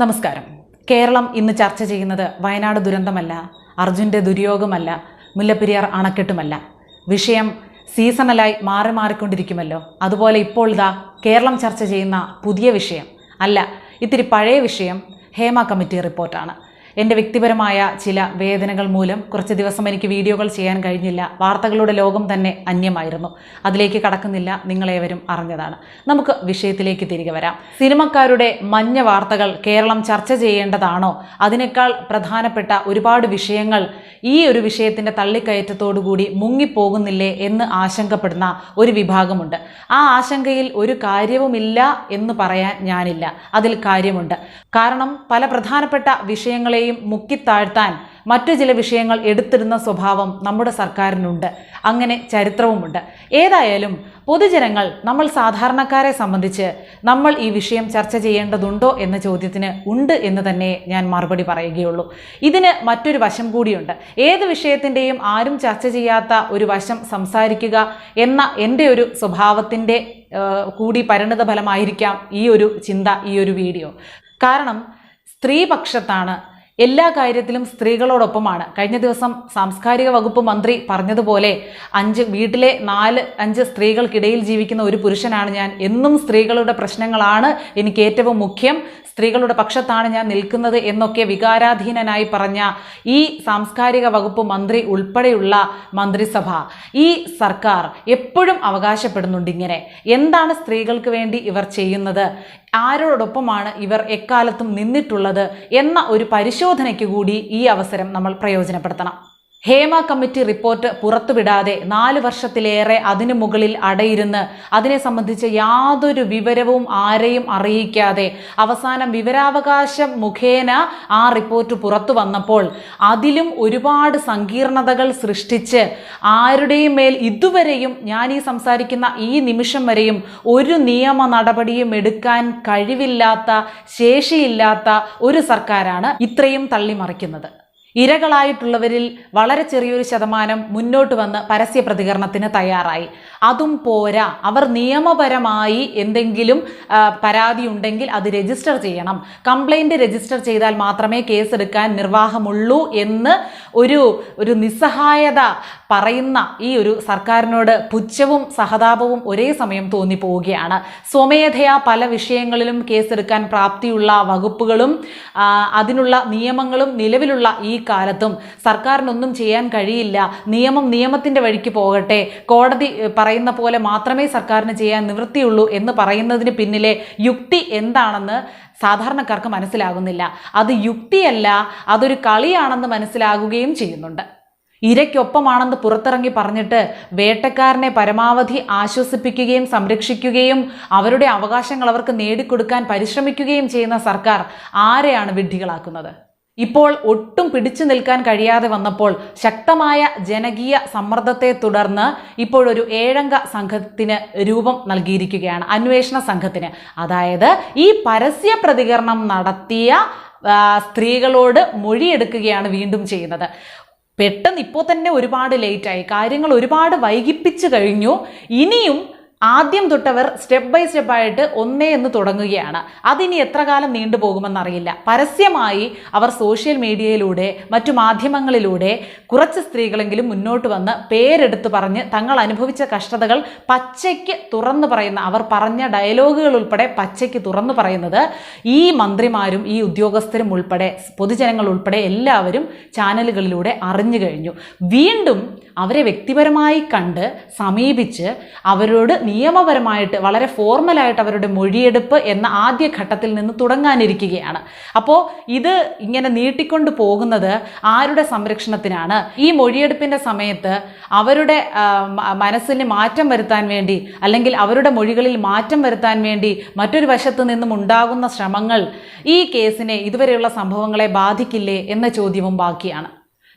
നമസ്കാരം. കേരളം ഇന്ന് ചർച്ച ചെയ്യുന്നത് വയനാട് ദുരന്തമല്ല അർജുന്റെ ദുര്യോഗമല്ല മുല്ലപ്പെരിയാർ അണക്കെട്ടുമല്ല. വിഷയം സീസണലായി മാറി മാറിക്കൊണ്ടിരിക്കുമല്ലോ. അതുപോലെ ഇപ്പോൾ ഇതാ കേരളം ചർച്ച ചെയ്യുന്ന പുതിയ വിഷയം അല്ല ഇത്തിരി പഴയ വിഷയം ഹേമ കമ്മിറ്റി റിപ്പോർട്ടാണ്. എന്റെ വ്യക്തിപരമായ ചില വേദനകൾ മൂലം കുറച്ച് ദിവസം എനിക്ക് വീഡിയോകൾ ചെയ്യാൻ കഴിഞ്ഞില്ല. വാർത്തകളുടെ ലോകം തന്നെ അന്യമായിരുന്നു. അതിലേക്ക് കടക്കുന്നില്ല നിങ്ങളേവരും അറിഞ്ഞതാണ്. നമുക്ക് വിഷയത്തിലേക്ക് തിരികെ വരാം. സിനിമക്കാരുടെ മഞ്ഞ വാർത്തകൾ കേരളം ചർച്ച ചെയ്യേണ്ടതാണോ? അതിനേക്കാൾ പ്രധാനപ്പെട്ട ഒരുപാട് വിഷയങ്ങൾ ഈ ഒരു വിഷയത്തിന്റെ തള്ളിക്കയറ്റത്തോടുകൂടി മുങ്ങിപ്പോകുന്നില്ലേ എന്ന് ആശങ്കപ്പെടുന്ന ഒരു വിഭാഗമുണ്ട്. ആ ആശങ്കയിൽ ഒരു കാര്യവുമില്ല എന്ന് പറയാൻ ഞാനില്ല. അതിൽ കാര്യമുണ്ട്. കാരണം പല പ്രധാനപ്പെട്ട വിഷയങ്ങളെയും മുക്കിത്താഴ്ത്താൻ മറ്റു ചില വിഷയങ്ങൾ എടുത്തിടുന്ന സ്വഭാവം നമ്മുടെ സർക്കാരിനുണ്ട്. അങ്ങനെ ചരിത്രവുമുണ്ട്. ഏതായാലും പൊതുജനങ്ങൾ നമ്മൾ സാധാരണക്കാരെ സംബന്ധിച്ച് നമ്മൾ ഈ വിഷയം ചർച്ച ചെയ്യേണ്ടതുണ്ടോ എന്ന ചോദ്യത്തിന് ഉണ്ട് എന്ന് തന്നെ ഞാൻ മറുപടി പറയുകയുള്ളൂ. ഇതിന് മറ്റൊരു വശം കൂടിയുണ്ട്. ഏത് വിഷയത്തിന്റെയും ആരും ചർച്ച ചെയ്യാത്ത ഒരു വശം സംസാരിക്കുക എന്ന എന്റെ ഒരു സ്വഭാവത്തിന്റെ കൂടി പരിണിത ഫലമായിരിക്കാം ഈ ഒരു ചിന്ത ഈ ഒരു വീഡിയോ. കാരണം സ്ത്രീപക്ഷത്താണ് എല്ലാ കാര്യത്തിലും സ്ത്രീകളോടൊപ്പമാണ്. കഴിഞ്ഞ ദിവസം സാംസ്കാരിക വകുപ്പ് മന്ത്രി പറഞ്ഞതുപോലെ അഞ്ച് വീട്ടിലെ നാല് അഞ്ച് സ്ത്രീകൾക്കിടയിൽ ജീവിക്കുന്ന ഒരു പുരുഷനാണ് ഞാൻ. എന്നും സ്ത്രീകളുടെ പ്രശ്നങ്ങളാണ് എനിക്ക് ഏറ്റവും മുഖ്യം. സ്ത്രീകളുടെ പക്ഷത്താണ് ഞാൻ നിൽക്കുന്നത് എന്നൊക്കെ വികാരാധീനനായി പറഞ്ഞ ഈ സാംസ്കാരിക വകുപ്പ് മന്ത്രി ഉൾപ്പെടെയുള്ള മന്ത്രിസഭ ഈ സർക്കാർ എപ്പോഴും അവകാശപ്പെടുന്നുണ്ട് ഇങ്ങനെ. എന്താണ് സ്ത്രീകൾക്ക് വേണ്ടി ഇവർ ചെയ്യുന്നത്? ആരോടൊപ്പമാണ് ഇവർ എക്കാലത്തും നിന്നിട്ടുള്ളത്? എന്ന ഒരു പരിശോധനയ്ക്ക് കൂടി ഈ അവസരം നമ്മൾ പ്രയോജനപ്പെടുത്തണം. ഹേമ കമ്മിറ്റി റിപ്പോർട്ട് പുറത്തുവിടാതെ നാല് വർഷത്തിലേറെ അതിനു മുകളിൽ അടയിരുന്ന് അതിനെ സംബന്ധിച്ച് യാതൊരു വിവരവും ആരെയും അറിയിക്കാതെ അവസാനം വിവരാവകാശം മുഖേന ആ റിപ്പോർട്ട് പുറത്തു വന്നപ്പോൾ അതിലും ഒരുപാട് സങ്കീർണതകൾ സൃഷ്ടിച്ച് ആരുടെയും മേൽ ഇതുവരെയും ഞാൻ ഈ സംസാരിക്കുന്ന ഈ നിമിഷം വരെയും ഒരു നിയമ നടപടിയും എടുക്കാൻ കഴിവില്ലാത്ത ശേഷിയില്ലാത്ത ഒരു സർക്കാരാണ് ഇത്രയും തള്ളിമറിക്കുന്നത്. ഇരകളായിട്ടുള്ളവരിൽ വളരെ ചെറിയൊരു ശതമാനം മുന്നോട്ട് വന്ന് പരസ്യ പ്രതികരണത്തിന് തയ്യാറായി. അതും പോരാ. അവർ നിയമപരമായി എന്തെങ്കിലും പരാതി ഉണ്ടെങ്കിൽ അത് രജിസ്റ്റർ ചെയ്യണം. കംപ്ലൈന്റ് രജിസ്റ്റർ ചെയ്താൽ മാത്രമേ കേസെടുക്കാൻ നിർവാഹമുള്ളൂ എന്ന് ഒരു ഒരു നിസ്സഹായത പറയുന്ന ഈ ഒരു സർക്കാരിനോട് പുച്ഛവും സഹതാപവും ഒരേ സമയം തോന്നിപ്പോവുകയാണ്. സ്വമേധയാ പല വിഷയങ്ങളിലും കേസെടുക്കാൻ പ്രാപ്തിയുള്ള വകുപ്പുകളും അതിനുള്ള നിയമങ്ങളും നിലവിലുള്ള ഈ കാലത്തും സർക്കാരിനൊന്നും ചെയ്യാൻ കഴിയില്ല. നിയമം നിയമത്തിന്റെ വഴിക്ക് പോകട്ടെ. കോടതി പറയുന്ന പോലെ മാത്രമേ സർക്കാരിന് ചെയ്യാൻ നിവൃത്തിയുള്ളൂ എന്ന് പറയുന്നതിന് പിന്നിലെ യുക്തി എന്താണെന്ന് സാധാരണക്കാർക്ക് മനസ്സിലാകുന്നില്ല. അത് യുക്തിയല്ല അതൊരു കളിയാണെന്ന് മനസ്സിലാകുകയും ചെയ്യുന്നുണ്ട്. ഇരയ്ക്കൊപ്പമാണെന്ന് പുറത്തിറങ്ങി പറഞ്ഞിട്ട് വേട്ടക്കാരനെ പരമാവധി ആശ്വസിപ്പിക്കുകയും സംരക്ഷിക്കുകയും അവരുടെ അവകാശങ്ങൾ അവർക്ക് നേടിക്കൊടുക്കാൻ പരിശ്രമിക്കുകയും ചെയ്യുന്ന സർക്കാർ ആരെയാണ് വിഡ്ഢികളാക്കുന്നത്? ഇപ്പോൾ ഒട്ടും പിടിച്ചു നിൽക്കാൻ കഴിയാതെ വന്നപ്പോൾ ശക്തമായ ജനകീയ സമ്മർദ്ദത്തെ തുടർന്ന് ഇപ്പോഴൊരു ഏഴംഗ സംഘത്തിന് രൂപം നൽകിയിരിക്കുകയാണ് അന്വേഷണ സംഘത്തിന്. അതായത് ഈ പരസ്യ പ്രതികരണം നടത്തിയ സ്ത്രീകളോട് മൊഴിയെടുക്കുകയാണ് വീണ്ടും ചെയ്യുന്നത്. പെട്ടെന്ന് ഇപ്പോൾ തന്നെ ഒരുപാട് ലേറ്റായി കാര്യങ്ങൾ ഒരുപാട് വൈകിപ്പിച്ചു കഴിഞ്ഞു. ഇനിയും ആദ്യം തൊട്ടവർ സ്റ്റെപ്പ് ബൈ സ്റ്റെപ്പായിട്ട് ഒന്നേ എന്ന് തുടങ്ങുകയാണ്. അതിനി എത്ര കാലം നീണ്ടുപോകുമെന്നറിയില്ല പരസ്യമായി അവർ സോഷ്യൽ മീഡിയയിലൂടെ മറ്റു മാധ്യമങ്ങളിലൂടെ കുറച്ച് സ്ത്രീകളെങ്കിലും മുന്നോട്ട് വന്ന് പേരെടുത്ത് പറഞ്ഞ് തങ്ങൾ അനുഭവിച്ച കഷ്ടതകൾ പച്ചയ്ക്ക് തുറന്നു പറയുന്ന അവർ പറഞ്ഞ ഡയലോഗുകൾ ഉൾപ്പെടെ പച്ചയ്ക്ക് തുറന്നു പറയുന്നത് ഈ മന്ത്രിമാരും ഈ ഉദ്യോഗസ്ഥരും ഉൾപ്പെടെ പൊതുജനങ്ങൾ ഉൾപ്പെടെ എല്ലാവരും ചാനലുകളിലൂടെ അറിഞ്ഞു കഴിഞ്ഞു. വീണ്ടും അവരെ വ്യക്തിപരമായി കണ്ട് സമീപിച്ച് അവരോട് നിയമപരമായിട്ട് വളരെ ഫോർമലായിട്ട് അവരുടെ മൊഴിയെടുപ്പ് എന്ന ആദ്യ ഘട്ടത്തിൽ നിന്ന് തുടങ്ങാനിരിക്കുകയാണ്. അപ്പോൾ ഇത് ഇങ്ങനെ നീട്ടിക്കൊണ്ട് പോകുന്നത് ആരുടെ സംരക്ഷണത്തിനാണ്? ഈ മൊഴിയെടുപ്പിന്റെ സമയത്ത് അവരുടെ മനസ്സിന് മാറ്റം വരുത്താൻ വേണ്ടി അല്ലെങ്കിൽ അവരുടെ മൊഴികളിൽ മാറ്റം വരുത്താൻ വേണ്ടി മറ്റൊരു വശത്ത് നിന്നും ഉണ്ടാകുന്ന ശ്രമങ്ങൾ ഈ കേസിനെ ഇതുവരെയുള്ള സംഭവങ്ങളെ ബാധിക്കില്ലേ എന്ന ചോദ്യവും ബാക്കിയാണ്.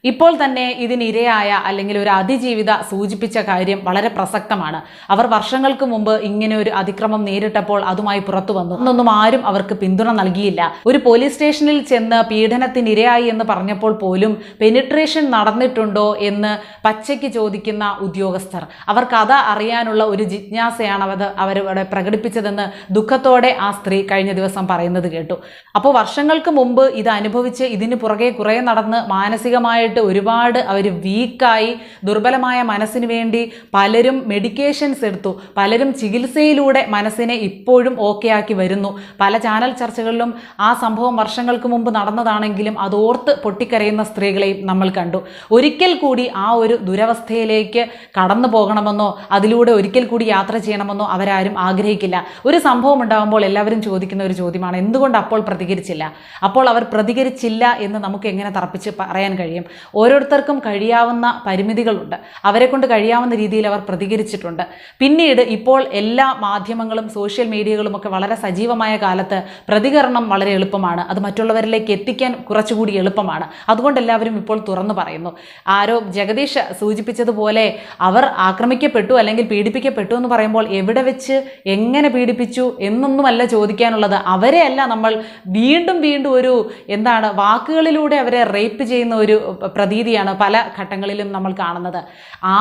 ഇപ്പോൾ തന്നെ ഇതിനിരയായ അല്ലെങ്കിൽ ഒരു അതിജീവിത സൂചിപ്പിച്ച കാര്യം വളരെ പ്രസക്തമാണ്. അവർ വർഷങ്ങൾക്ക് മുമ്പ് ഇങ്ങനെ ഒരു അതിക്രമം നേരിട്ടപ്പോൾ അതുമായി പുറത്തു വന്നു. അന്നൊന്നും ആരും അവർക്ക് പിന്തുണ നൽകിയില്ല. ഒരു പോലീസ് സ്റ്റേഷനിൽ ചെന്ന് പീഡനത്തിനിരയായി എന്ന് പറഞ്ഞപ്പോൾ പോലും പെനിട്രേഷൻ നടന്നിട്ടുണ്ടോ എന്ന് പച്ചയ്ക്ക് ചോദിക്കുന്ന ഉദ്യോഗസ്ഥർ. അവർ കഥ അറിയാനുള്ള ഒരു ജിജ്ഞാസയാണ് അവർ അവരവിടെ പ്രകടിപ്പിച്ചതെന്ന് ദുഃഖത്തോടെ ആ സ്ത്രീ കഴിഞ്ഞ ദിവസം പറയുന്നത് കേട്ടു. അപ്പോൾ വർഷങ്ങൾക്ക് മുമ്പ് ഇത് അനുഭവിച്ച് ഇതിന് പുറകെ കുറേ നടന്ന് മാനസികമായിട്ട് ഒരുപാട് അവർ വീക്കായി ദുർബലമായ മനസ്സിന് വേണ്ടി പലരും മെഡിക്കേഷൻസ് എടുത്തു. പലരും ചികിത്സയിലൂടെ മനസ്സിനെ ഇപ്പോഴും ഓക്കെ ആക്കി വരുന്നു. പല ചാനൽ ചർച്ചകളിലും ആ സംഭവം വർഷങ്ങൾക്ക് മുമ്പ് നടന്നതാണെങ്കിലും അതോർത്ത് പൊട്ടിക്കരയുന്ന സ്ത്രീകളെയും നമ്മൾ കണ്ടു. ഒരിക്കൽ കൂടി ആ ഒരു ദുരവസ്ഥയിലേക്ക് കടന്നു പോകണമെന്നോ അതിലൂടെ ഒരിക്കൽ കൂടി യാത്ര ചെയ്യണമെന്നോ അവരാരും ആഗ്രഹിക്കില്ല. ഒരു സംഭവം ഉണ്ടാകുമ്പോൾ എല്ലാവരും ചോദിക്കുന്ന ഒരു ചോദ്യമാണ് എന്തുകൊണ്ട് അപ്പോൾ പ്രതികരിച്ചില്ല? അപ്പോൾ അവർ പ്രതികരിച്ചില്ല എന്ന് നമുക്ക് എങ്ങനെ തറപ്പിച്ച് പറയാൻ കഴിയും? ഓരോരുത്തർക്കും കഴിയാവുന്ന പരിമിതികളുണ്ട്. അവരെ കൊണ്ട് കഴിയാവുന്ന രീതിയിൽ അവർ പ്രതികരിച്ചിട്ടുണ്ട്. പിന്നീട് ഇപ്പോൾ എല്ലാ മാധ്യമങ്ങളും സോഷ്യൽ മീഡിയകളും ഒക്കെ വളരെ സജീവമായ കാലത്ത് പ്രതികരണം വളരെ എളുപ്പമാണ്. അത് മറ്റുള്ളവരിലേക്ക് എത്തിക്കാൻ കുറച്ചുകൂടി എളുപ്പമാണ്. അതുകൊണ്ട് എല്ലാവരും ഇപ്പോൾ തുറന്നു പറയുന്നു. ആരോ ജഗദീഷ് സൂചിപ്പിച്ചതുപോലെ അവർ ആക്രമിക്കപ്പെട്ടു അല്ലെങ്കിൽ പീഡിപ്പിക്കപ്പെട്ടു എന്ന് പറയുമ്പോൾ എവിടെ വെച്ച് എങ്ങനെ പീഡിപ്പിച്ചു എന്നൊന്നുമല്ല ചോദിക്കാനുള്ളത്. അവരെ അല്ല നമ്മൾ വീണ്ടും വീണ്ടും ഒരു എന്താണ് വാക്കുകളിലൂടെ അവരെ റേപ്പ് ചെയ്യുന്ന ഒരു പ്രതീതിയാണ് പല ഘട്ടങ്ങളിലും നമ്മൾ കാണുന്നത്.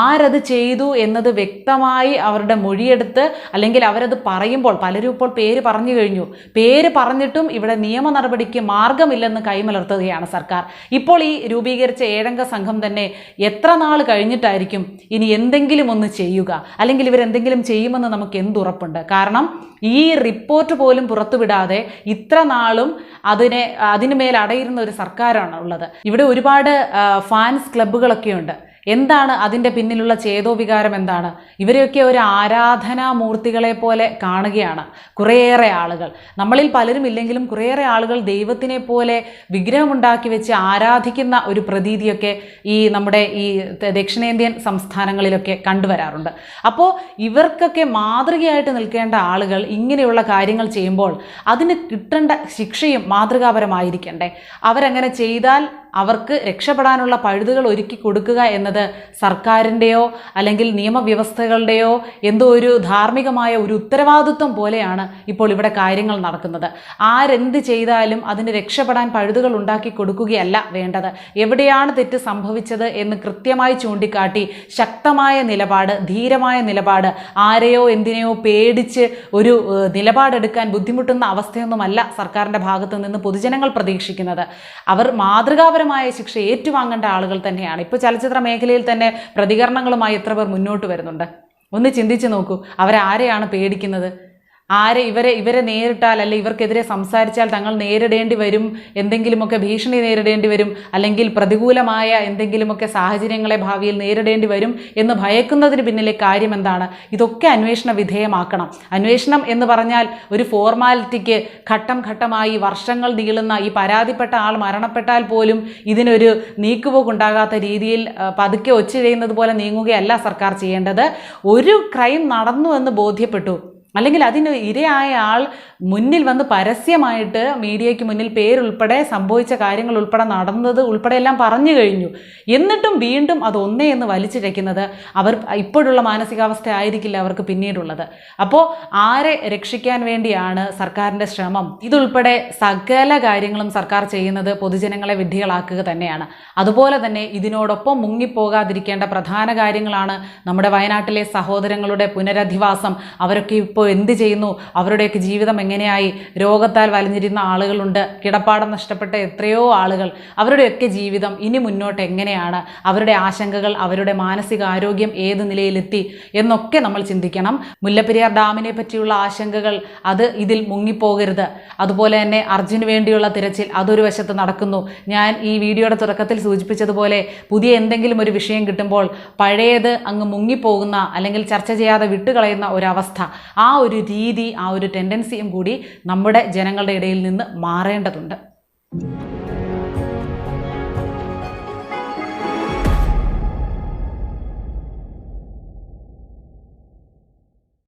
ആരത് ചെയ്തു എന്നത് വ്യക്തമായി അവരുടെ മൊഴിയെടുത്ത് അല്ലെങ്കിൽ അവരത് പറയുമ്പോൾ പലരും ഇപ്പോൾ പേര് പറഞ്ഞു കഴിഞ്ഞു. പേര് പറഞ്ഞിട്ടും ഇവിടെ നിയമ നടപടിക്ക് മാർഗമില്ലെന്ന് കൈമലർത്തുകയാണ് സർക്കാർ. ഇപ്പോൾ ഈ രൂപീകരിച്ച ഏഴംഗ സംഘം തന്നെ എത്ര നാൾ കഴിഞ്ഞിട്ടായിരിക്കും ഇനി എന്തെങ്കിലും ഒന്ന് ചെയ്യുക? അല്ലെങ്കിൽ ഇവരെന്തെങ്കിലും ചെയ്യുമെന്ന് നമുക്ക് എന്തുറപ്പുണ്ട്? കാരണം ഈ റിപ്പോർട്ട് പോലും പുറത്തുവിടാതെ ഇത്ര നാളും അതിനെ അതിന് മേൽ അടയിരുന്ന ഒരു സർക്കാരാണ് ഉള്ളത്. ഇവിടെ ഒരുപാട് ഫാൻസ് ക്ലബ്ബുകളൊക്കെ ഉണ്ട്. എന്താണ് അതിന്റെ പിന്നിലുള്ള ചേതോവികാരം എന്താണ്? ഇവരെയൊക്കെ ഒരു ആരാധനാ മൂർത്തികളെ പോലെ കാണുകയാണ് കുറേയേറെ ആളുകൾ. നമ്മളിൽ പലരും ഇല്ലെങ്കിലും കുറേയേറെ ആളുകൾ ദൈവത്തിനെ പോലെ വിഗ്രഹമുണ്ടാക്കി വെച്ച് ആരാധിക്കുന്ന ഒരു പ്രതീതിയൊക്കെ ഈ നമ്മുടെ ഈ ദക്ഷിണേന്ത്യൻ സംസ്ഥാനങ്ങളിലൊക്കെ കണ്ടുവരാറുണ്ട്. അപ്പോൾ ഇവർക്കൊക്കെ മാതൃകയായിട്ട് നിൽക്കേണ്ട ആളുകൾ ഇങ്ങനെയുള്ള കാര്യങ്ങൾ ചെയ്യുമ്പോൾ അതിന് കിട്ടേണ്ട ശിക്ഷയും മാതൃകാപരമായിരിക്കണ്ടേ? അവരങ്ങനെ ചെയ്താൽ അവർക്ക് രക്ഷപ്പെടാനുള്ള പഴുതുകൾ ഒരുക്കി കൊടുക്കുക എന്നത് സർക്കാരിന്റെയോ അല്ലെങ്കിൽ നിയമവ്യവസ്ഥകളുടെയോ എന്തോ ഒരു ധാർമ്മികമായ ഒരു ഉത്തരവാദിത്വം പോലെയാണ് ഇപ്പോൾ ഇവിടെ കാര്യങ്ങൾ നടക്കുന്നത്. ആരെന്ത് ചെയ്താലും അതിന് രക്ഷപ്പെടാൻ പഴുതുകൾ ഉണ്ടാക്കി കൊടുക്കുകയല്ല വേണ്ടത്. എവിടെയാണ് തെറ്റ് സംഭവിച്ചത് എന്ന് കൃത്യമായി ചൂണ്ടിക്കാട്ടി ശക്തമായ നിലപാട് ധീരമായ നിലപാട് ആരെയോ എന്തിനെയോ പേടിച്ച് ഒരു നിലപാടെടുക്കാൻ ബുദ്ധിമുട്ടുന്ന അവസ്ഥയൊന്നുമല്ല സർക്കാരിന്റെ ഭാഗത്തു നിന്ന് പൊതുജനങ്ങൾ പ്രതീക്ഷിക്കുന്നത്. അവർ മാതൃകാപരമായ ശിക്ഷ ഏറ്റുവാങ്ങേണ്ട ആളുകൾ തന്നെയാണ്. ഇപ്പോൾ ചലച്ചിത്ര മേഖലയിൽ തന്നെ പ്രതികരണങ്ങളുമായി എത്ര പേർ മുന്നോട്ട് വരുന്നുണ്ട്? ഒന്ന് ചിന്തിച്ച് നോക്കൂ. അവരാരെയാണ് പേടിക്കുന്നത്? ആരെ ഇവരെ ഇവരെ നേരിട്ടാൽ അല്ലെ ഇവർക്കെതിരെ സംസാരിച്ചാൽ തങ്ങൾ നേരിടേണ്ടി വരും എന്തെങ്കിലുമൊക്കെ ഭീഷണി നേരിടേണ്ടി വരും അല്ലെങ്കിൽ പ്രതികൂലമായ എന്തെങ്കിലുമൊക്കെ സാഹചര്യങ്ങളെ ഭാവിയിൽ നേരിടേണ്ടി വരും എന്ന് ഭയക്കുന്നതിന് പിന്നിലെ കാര്യം എന്താണ്? ഇതൊക്കെ അന്വേഷണ വിധേയമാക്കണം. അന്വേഷണം എന്ന് പറഞ്ഞാൽ ഒരു ഫോർമാലിറ്റിക്ക് ഘട്ടം ഘട്ടമായി വർഷങ്ങൾ നീളുന്ന ഈ പരാതിപ്പെട്ട ആൾ മരണപ്പെട്ടാൽ പോലും ഇതിനൊരു നീക്കുപോക്കുണ്ടാകാത്ത രീതിയിൽ പതുക്കെ ഒച്ച ചെയ്യുന്നത് പോലെ നീങ്ങുകയല്ല സർക്കാർ ചെയ്യേണ്ടത്. ഒരു ക്രൈം നടന്നു എന്ന് ബോധ്യപ്പെട്ടു. അല്ലെങ്കിൽ അതിന് ഇരയായ ആൾ മുന്നിൽ വന്ന് പരസ്യമായിട്ട് മീഡിയയ്ക്ക് മുന്നിൽ പേരുൾപ്പെടെ സംഭവിച്ച കാര്യങ്ങൾ ഉൾപ്പെടെ നടന്നത് ഉൾപ്പെടെ എല്ലാം പറഞ്ഞു കഴിഞ്ഞു. എന്നിട്ടും വീണ്ടും അത് ഒന്നേ എന്ന് വലിച്ചിഴയ്ക്കുന്നത് അവർ ഇപ്പോഴുള്ള മാനസികാവസ്ഥ ആയിരിക്കില്ല അവർക്ക് പിന്നീടുള്ളത്. അപ്പോൾ ആരെ രക്ഷിക്കാൻ വേണ്ടിയാണ് സർക്കാരിന്റെ ശ്രമം? ഇതുൾപ്പെടെ സകല കാര്യങ്ങളും സർക്കാർ ചെയ്യുന്നത് പൊതുജനങ്ങളെ വിഡ്ഢികളാക്കുക തന്നെയാണ്. അതുപോലെ തന്നെ ഇതിനോടൊപ്പം മുങ്ങിപ്പോകാതിരിക്കേണ്ട പ്രധാന കാര്യങ്ങളാണ് നമ്മുടെ വയനാട്ടിലെ സഹോദരങ്ങളുടെ പുനരധിവാസം. അവരൊക്കെ ഇപ്പോൾ എന്ത് ചെയ്യുന്നു? അവരുടെയൊക്കെ ജീവിതം എങ്ങനെയായി? രോഗത്താൽ വലഞ്ഞിരുന്ന ആളുകളുണ്ട്. കിടപ്പാടം നഷ്ടപ്പെട്ട എത്രയോ ആളുകൾ. അവരുടെയൊക്കെ ജീവിതം ഇനി മുന്നോട്ട് എങ്ങനെയാണ്? അവരുടെ ആശങ്കകൾ അവരുടെ മാനസികാരോഗ്യം ഏത് നിലയിലെത്തി? എന്നൊക്കെ നമ്മൾ ചിന്തിക്കണം. മുല്ലപ്പെരിയാർ ഡാമിനെ പറ്റിയുള്ള ആശങ്കകൾ അത് ഇതിൽ മുങ്ങിപ്പോകരുത്. അതുപോലെ തന്നെ അർജുന് വേണ്ടിയുള്ള തിരച്ചിൽ അതൊരു വശത്ത് നടക്കുന്നു. ഞാൻ ഈ വീഡിയോയുടെ തുടക്കത്തിൽ സൂചിപ്പിച്ചതുപോലെ പുതിയ എന്തെങ്കിലും ഒരു വിഷയം കിട്ടുമ്പോൾ പഴയത് അങ്ങ് മുങ്ങിപ്പോകുന്ന അല്ലെങ്കിൽ ചർച്ച ചെയ്യാതെ വിട്ടുകളയുന്ന ഒരവസ്ഥ. ആ ഒരു രീതി ആ ഒരു ടെൻഡൻസിയും കൂടി നമ്മുടെ ജനങ്ങളുടെ ഇടയിൽ നിന്ന് മാറേണ്ടതുണ്ട്.